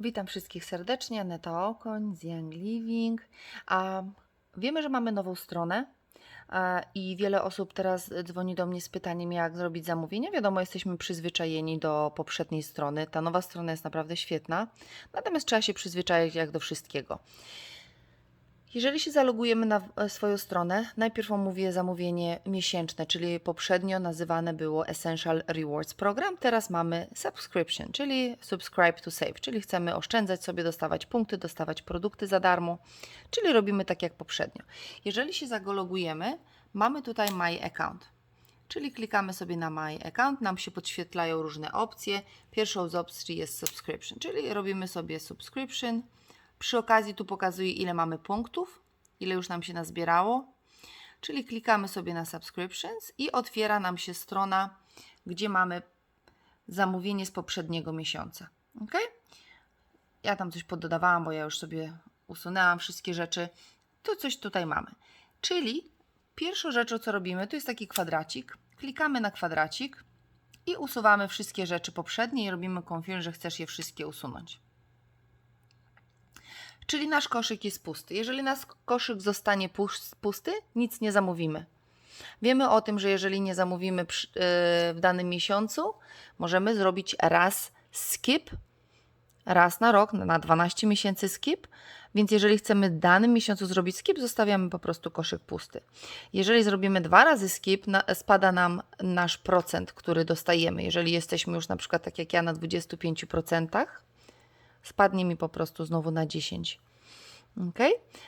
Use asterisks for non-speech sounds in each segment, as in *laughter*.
Witam wszystkich serdecznie, Aneta Okoń z Young Living. A wiemy, że mamy nową stronę a, i wiele osób teraz dzwoni do mnie z pytaniem, jak zrobić zamówienie. Wiadomo, jesteśmy przyzwyczajeni do poprzedniej strony. Ta nowa strona jest naprawdę świetna, natomiast trzeba się przyzwyczaić jak do wszystkiego. Jeżeli się zalogujemy na w- swoją stronę, najpierw omówię zamówienie miesięczne, czyli poprzednio nazywane było Essential Rewards Program, teraz mamy Subscription, czyli Subscribe to Save, czyli chcemy oszczędzać sobie, dostawać punkty, dostawać produkty za darmo, czyli robimy tak jak poprzednio. Jeżeli się zalogujemy, mamy tutaj My Account. Czyli klikamy sobie na My Account, nam się podświetlają różne opcje. Pierwszą z opcji jest Subscription, czyli robimy sobie Subscription. Przy okazji tu pokazuje, ile mamy punktów, ile już nam się nazbierało. Czyli klikamy sobie na Subscriptions i otwiera nam się strona, gdzie mamy zamówienie z poprzedniego miesiąca. Ok? Ja tam coś poddodawałam, bo ja już sobie usunęłam wszystkie rzeczy. To coś tutaj mamy. Czyli pierwszą rzeczą, co robimy, to jest taki kwadracik. Klikamy na kwadracik i usuwamy wszystkie rzeczy poprzednie i robimy confirm, że chcesz je wszystkie usunąć. Czyli nasz koszyk jest pusty. Jeżeli nasz koszyk zostanie pus- pusty, nic nie zamówimy. Wiemy o tym, że jeżeli nie zamówimy yy, w danym miesiącu, możemy zrobić raz skip, raz na rok, na 12 miesięcy skip. Więc jeżeli chcemy w danym miesiącu zrobić skip, zostawiamy po prostu koszyk pusty. Jeżeli zrobimy dwa razy skip, spada nam nasz procent, który dostajemy. Jeżeli jesteśmy już na przykład tak jak ja na 25%, spadnie mi po prostu znowu na 10. Ok?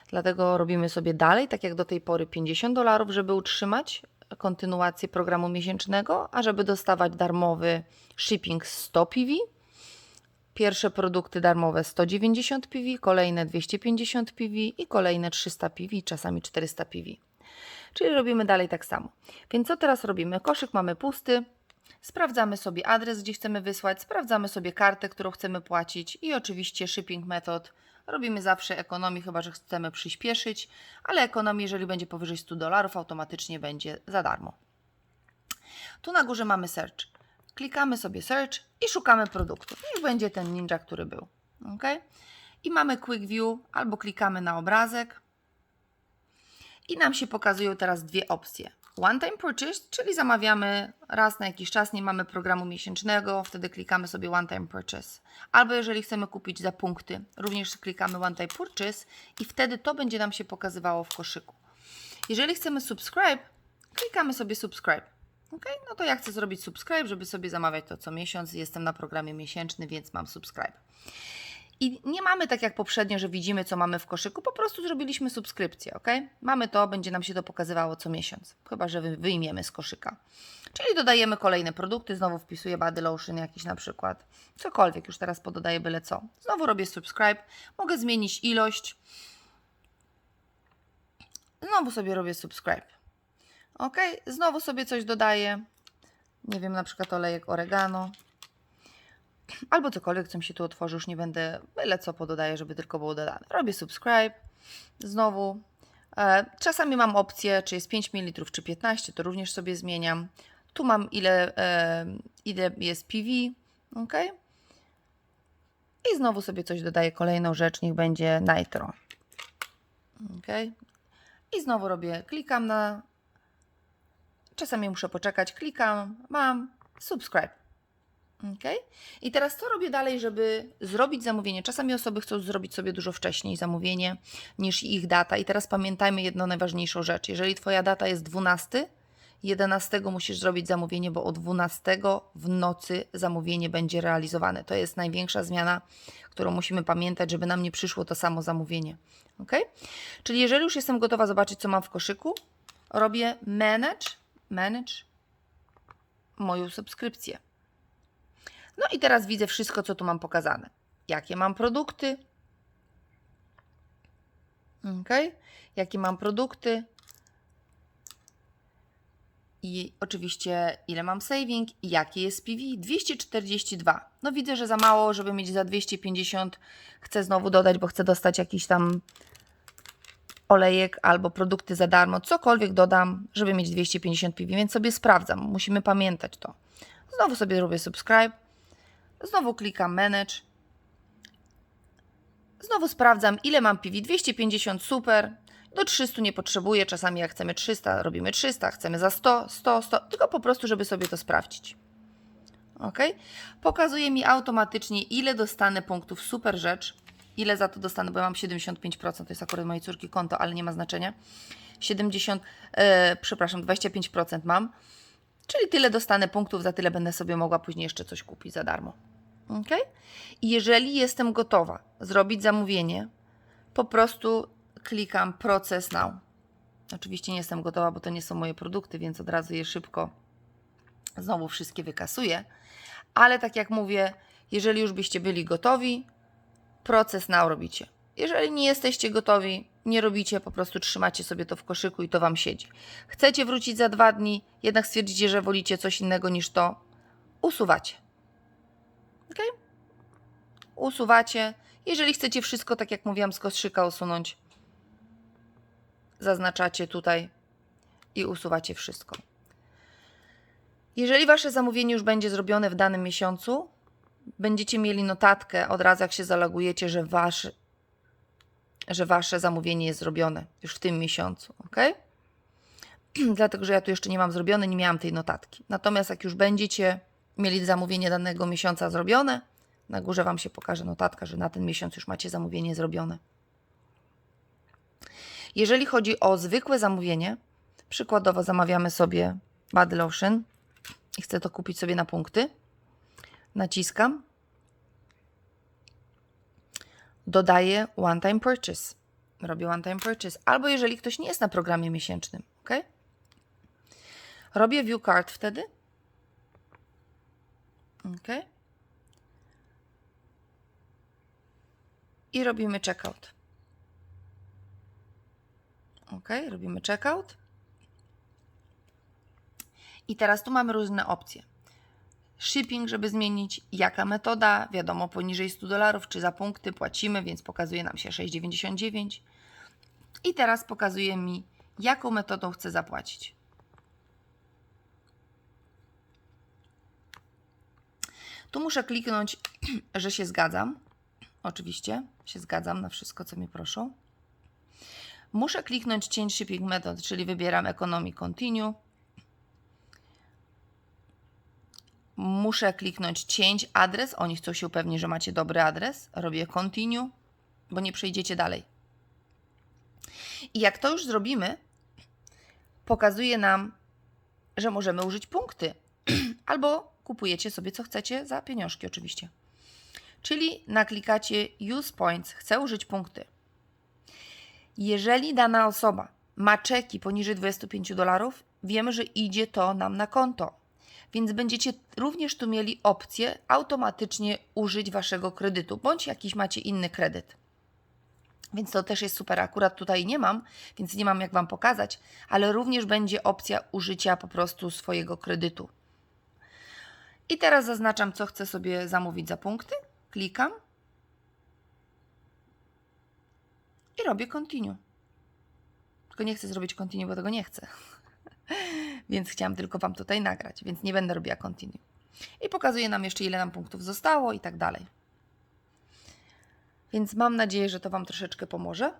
Dlatego robimy sobie dalej, tak jak do tej pory, 50 dolarów, żeby utrzymać kontynuację programu miesięcznego, a żeby dostawać darmowy shipping 100 PV. Pierwsze produkty darmowe 190 PV, kolejne 250 PV i kolejne 300 PV, czasami 400 PV. Czyli robimy dalej tak samo. Więc co teraz robimy? Koszyk mamy pusty, Sprawdzamy sobie adres, gdzie chcemy wysłać, sprawdzamy sobie kartę, którą chcemy płacić i oczywiście shipping method. Robimy zawsze ekonomię, chyba że chcemy przyspieszyć, ale ekonomii, jeżeli będzie powyżej 100 dolarów, automatycznie będzie za darmo. Tu na górze mamy search. Klikamy sobie search i szukamy produktu. Niech będzie ten ninja, który był. ok? I mamy quick view, albo klikamy na obrazek i nam się pokazują teraz dwie opcje. One time purchase, czyli zamawiamy raz na jakiś czas, nie mamy programu miesięcznego, wtedy klikamy sobie one time purchase. Albo jeżeli chcemy kupić za punkty, również klikamy one time purchase i wtedy to będzie nam się pokazywało w koszyku. Jeżeli chcemy subscribe, klikamy sobie subscribe. Ok, no to ja chcę zrobić subscribe, żeby sobie zamawiać to co miesiąc. Jestem na programie miesięczny, więc mam subscribe. I nie mamy tak jak poprzednio, że widzimy, co mamy w koszyku, po prostu zrobiliśmy subskrypcję, ok? Mamy to, będzie nam się to pokazywało co miesiąc, chyba że wy- wyjmiemy z koszyka. Czyli dodajemy kolejne produkty, znowu wpisuję body lotion jakiś na przykład, cokolwiek, już teraz pododaję byle co. Znowu robię subscribe, mogę zmienić ilość, znowu sobie robię subscribe, ok? Znowu sobie coś dodaję, nie wiem, na przykład olejek oregano, albo cokolwiek, co mi się tu otworzy, już nie będę, byle co pododaję, żeby tylko było dodane. Robię subscribe, znowu. E, czasami mam opcję, czy jest 5 ml, czy 15, to również sobie zmieniam. Tu mam ile, e, ile jest PV, ok? I znowu sobie coś dodaję, kolejną rzecz, niech będzie nitro. Ok? I znowu robię, klikam na, czasami muszę poczekać, klikam, mam, subscribe. Ok. I teraz co robię dalej, żeby zrobić zamówienie? Czasami osoby chcą zrobić sobie dużo wcześniej zamówienie niż ich data. I teraz pamiętajmy jedną najważniejszą rzecz. Jeżeli Twoja data jest 12, 11 musisz zrobić zamówienie, bo o 12 w nocy zamówienie będzie realizowane. To jest największa zmiana, którą musimy pamiętać, żeby nam nie przyszło to samo zamówienie. Ok? Czyli jeżeli już jestem gotowa zobaczyć, co mam w koszyku, robię manage, manage moją subskrypcję. No i teraz widzę wszystko, co tu mam pokazane. Jakie mam produkty. Ok. Jakie mam produkty. I oczywiście ile mam saving i jakie jest PV? 242. No widzę, że za mało, żeby mieć za 250. Chcę znowu dodać, bo chcę dostać jakiś tam olejek albo produkty za darmo. Cokolwiek dodam, żeby mieć 250 PV, więc sobie sprawdzam. Musimy pamiętać to. Znowu sobie robię subscribe. Znowu klikam manage Znowu sprawdzam, ile mam PV. 250, super. Do 300 nie potrzebuję. Czasami jak chcemy 300, robimy 300. Chcemy za 100, 100, 100. Tylko po prostu, żeby sobie to sprawdzić. Ok? Pokazuje mi automatycznie, ile dostanę punktów. Super rzecz. Ile za to dostanę, bo ja mam 75%. To jest akurat mojej córki konto, ale nie ma znaczenia. 70, e, przepraszam, 25% mam. Czyli tyle dostanę punktów, za tyle będę sobie mogła później jeszcze coś kupić za darmo. Ok? I jeżeli jestem gotowa zrobić zamówienie, po prostu klikam Process Now. Oczywiście nie jestem gotowa, bo to nie są moje produkty, więc od razu je szybko znowu wszystkie wykasuję. Ale tak jak mówię, jeżeli już byście byli gotowi, proces now robicie. Jeżeli nie jesteście gotowi, nie robicie, po prostu trzymacie sobie to w koszyku i to Wam siedzi. Chcecie wrócić za dwa dni, jednak stwierdzicie, że wolicie coś innego niż to, usuwacie. Ok? Usuwacie. Jeżeli chcecie wszystko, tak jak mówiłam, z usunąć, zaznaczacie tutaj i usuwacie wszystko. Jeżeli Wasze zamówienie już będzie zrobione w danym miesiącu, będziecie mieli notatkę od razu, jak się zalogujecie, że wasze, że wasze zamówienie jest zrobione już w tym miesiącu, ok? *clears throat* Dlatego, że ja tu jeszcze nie mam zrobione, nie miałam tej notatki. Natomiast jak już będziecie mieli zamówienie danego miesiąca zrobione, na górze Wam się pokaże notatka, że na ten miesiąc już macie zamówienie zrobione. Jeżeli chodzi o zwykłe zamówienie, przykładowo zamawiamy sobie body lotion i chcę to kupić sobie na punkty, naciskam, dodaję one time purchase. Robię one time purchase. Albo jeżeli ktoś nie jest na programie miesięcznym, ok? Robię view card wtedy. Ok. I robimy checkout. Ok, robimy checkout. I teraz tu mamy różne opcje. Shipping, żeby zmienić, jaka metoda, wiadomo, poniżej 100 dolarów, czy za punkty płacimy, więc pokazuje nam się 6,99. I teraz pokazuje mi, jaką metodą chcę zapłacić. Tu muszę kliknąć, *clears throat* że się zgadzam. Oczywiście się zgadzam na wszystko, co mi proszą. Muszę kliknąć Change Shipping Method, czyli wybieram Economy Continue. Muszę kliknąć Change Adres. Oni chcą się upewnić, że macie dobry adres. Robię Continue, bo nie przejdziecie dalej. I jak to już zrobimy, pokazuje nam, że możemy użyć punkty. *clears throat* Albo kupujecie sobie co chcecie za pieniążki oczywiście. Czyli naklikacie Use Points, chcę użyć punkty. Jeżeli dana osoba ma czeki poniżej 25 dolarów, wiemy, że idzie to nam na konto. Więc będziecie również tu mieli opcję automatycznie użyć waszego kredytu, bądź jakiś macie inny kredyt. Więc to też jest super. Akurat tutaj nie mam, więc nie mam jak Wam pokazać, ale również będzie opcja użycia po prostu swojego kredytu. I teraz zaznaczam, co chcę sobie zamówić za punkty. Klikam i robię continue. Tylko nie chcę zrobić continue, bo tego nie chcę. *laughs* więc chciałam tylko Wam tutaj nagrać, więc nie będę robiła continue. I pokazuje nam jeszcze, ile nam punktów zostało i tak dalej. Więc mam nadzieję, że to Wam troszeczkę pomoże.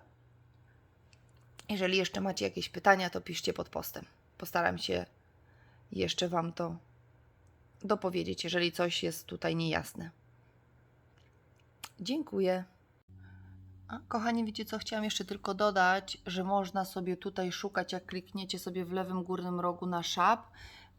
Jeżeli jeszcze macie jakieś pytania, to piszcie pod postem. Postaram się jeszcze Wam to dopowiedzieć, jeżeli coś jest tutaj niejasne. Dziękuję. A, kochani, wiecie co? Chciałam jeszcze tylko dodać, że można sobie tutaj szukać, jak klikniecie sobie w lewym górnym rogu na shop,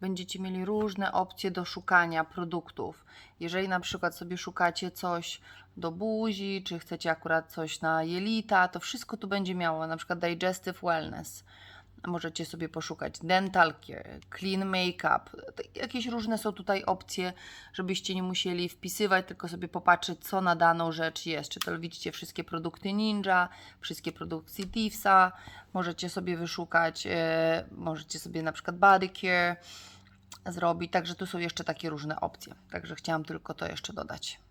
będziecie mieli różne opcje do szukania produktów. Jeżeli na przykład sobie szukacie coś do buzi, czy chcecie akurat coś na jelita, to wszystko tu będzie miało, na przykład Digestive Wellness. Możecie sobie poszukać dental care, clean makeup. Jakieś różne są tutaj opcje, żebyście nie musieli wpisywać, tylko sobie popatrzeć, co na daną rzecz jest. Czy to widzicie wszystkie produkty Ninja, wszystkie produkty Divsa. Możecie sobie wyszukać, e, możecie sobie na przykład body care zrobić. Także tu są jeszcze takie różne opcje. Także chciałam tylko to jeszcze dodać.